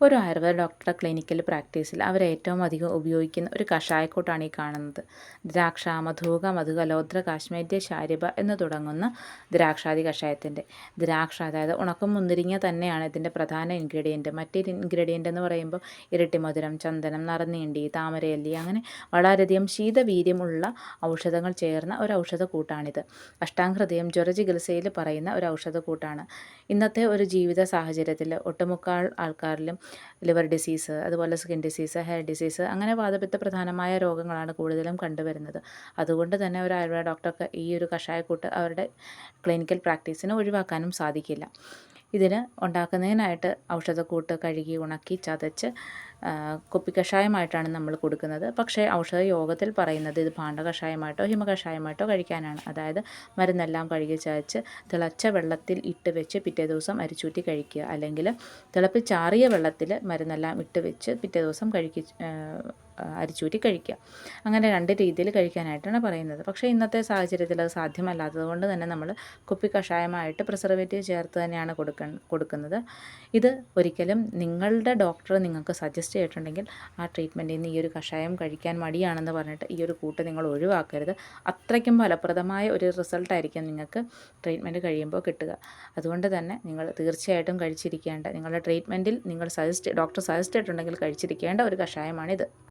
ഒരു ആയുർവേദ ഡോക്ടറുടെ ക്ലിനിക്കൽ പ്രാക്ടീസിൽ അവർ ഏറ്റവും അധികം ഉപയോഗിക്കുന്ന ഒരു കഷായക്കൂട്ടാണ് ഈ കാണുന്നത്. ദ്രാക്ഷ മധുക മധുകലോദ്ര കാശ്മീര്യ ശാരിബ എന്ന് തുടങ്ങുന്ന ദ്രാക്ഷാദി കഷായത്തിന്റെ ദ്രാക്ഷ അതായത് ഉണക്കം മുന്തിരിങ്ങ തന്നെയാണ് ഇതിന്റെ പ്രധാന ഇൻഗ്രീഡിയന്റ് മറ്റൊരു ഇൻഗ്രീഡിയന്റ് എന്ന് പറയുമ്പോൾ ഇരട്ടി മധുരം ചന്ദനം നറുനീണ്ടി താമരയല്ലി അങ്ങനെ വളരെയധികം ശീതവീര്യമുള്ള ഔഷധങ്ങൾ ചേർന്ന ഒരു ഔഷധ കൂട്ടാണിത് അഷ്ടാംഗഹൃദയം ജ്വരചികിത്സയിൽ പറയുന്ന ഒരു ഔഷധ കൂട്ടാണ് ഇന്നത്തെ ഒരു ജീവിത സാഹചര്യത്തിൽ ഒട്ടുമുക്കാൽ ആൾക്കാരിലും ലിവർ ഡിസീസ് അതുപോലെ സ്കിൻ ഡിസീസ് ഹെയർ ഡിസീസ് അങ്ങനെ വാതപിത്ത പ്രധാനമായ രോഗങ്ങളാണ് കൂടുതലും കണ്ടുവരുന്നത്. അതുകൊണ്ട് തന്നെ ഒരു ആയുർവേദ ഡോക്ടർക്ക് ഈ ഒരു കഷായക്കൂട്ട് അവരുടെ ക്ലിനിക്കൽ പ്രാക്ടീസിന് ഒഴിവാക്കാനും സാധിക്കില്ല. ഇതിന് ഉണ്ടാക്കുന്നതിനായിട്ട് ഔഷധക്കൂട്ട് കഴുകി ഉണക്കി ചതച്ച് കുപ്പി കഷായമായിട്ടാണ് നമ്മൾ കൊടുക്കുന്നത്. പക്ഷേ ഔഷധ യോഗത്തിൽ പറയുന്നത് ഇത് പാണ്ഡ കഷായമായിട്ടോ ഹിമ കഷായമായിട്ടോ കഴിക്കാനാണ്. അതായത് മരുന്നെല്ലാം കഴുകി ചതച്ച് തിളച്ച വെള്ളത്തിൽ ഇട്ട് വെച്ച് പിറ്റേ ദിവസം അരിച്ചൂറ്റി കഴിക്കുക. അല്ലെങ്കിൽ തിളപ്പിച്ചാറിയ വെള്ളത്തിൽ മരുന്നെല്ലാം ഇട്ട് വെച്ച് പിറ്റേ ദിവസം കഴുകി അരിച്ചൂറ്റി കഴിക്കുക. അങ്ങനെ രണ്ട് രീതിയിൽ കഴിക്കാനായിട്ടാണ് പറയുന്നത്. പക്ഷേ ഇന്നത്തെ സാഹചര്യത്തിൽ അത് സാധ്യമല്ലാത്തത് കൊണ്ട് തന്നെ നമ്മൾ കുപ്പി കഷായമായിട്ട് പ്രിസർവേറ്റീവ് ചേർത്ത് തന്നെയാണ് കൊടുക്ക കൊടുക്കുന്നത്. ഇത് ഒരിക്കലും നിങ്ങളുടെ ഡോക്ടർ നിങ്ങൾക്ക് സജസ്റ്റ് ചെയ്തിട്ടുണ്ടെങ്കിൽ ആ ട്രീറ്റ്മെന്റിൽ നിന്ന് ഈ ഒരു കഷായം കഴിക്കാൻ മടിയാണെന്ന് പറഞ്ഞിട്ട് ഈ ഒരു കൂട്ട് നിങ്ങൾ ഒഴിവാക്കരുത്. അത്രയ്ക്കും ഫലപ്രദമായ ഒരു റിസൾട്ടായിരിക്കും നിങ്ങൾക്ക് ട്രീറ്റ്മെന്റ് കഴിയുമ്പോൾ കിട്ടുക. അതുകൊണ്ട് തന്നെ നിങ്ങൾ തീർച്ചയായിട്ടും കഴിച്ചിരിക്കേണ്ട നിങ്ങളുടെ ട്രീറ്റ്മെന്റിൽ നിങ്ങൾ സജസ്റ്റ് ഡോക്ടർ സജസ്റ്റ് ചെയ്തിട്ടുണ്ടെങ്കിൽ കഴിച്ചിരിക്കേണ്ട ഒരു കഷായമാണിത്.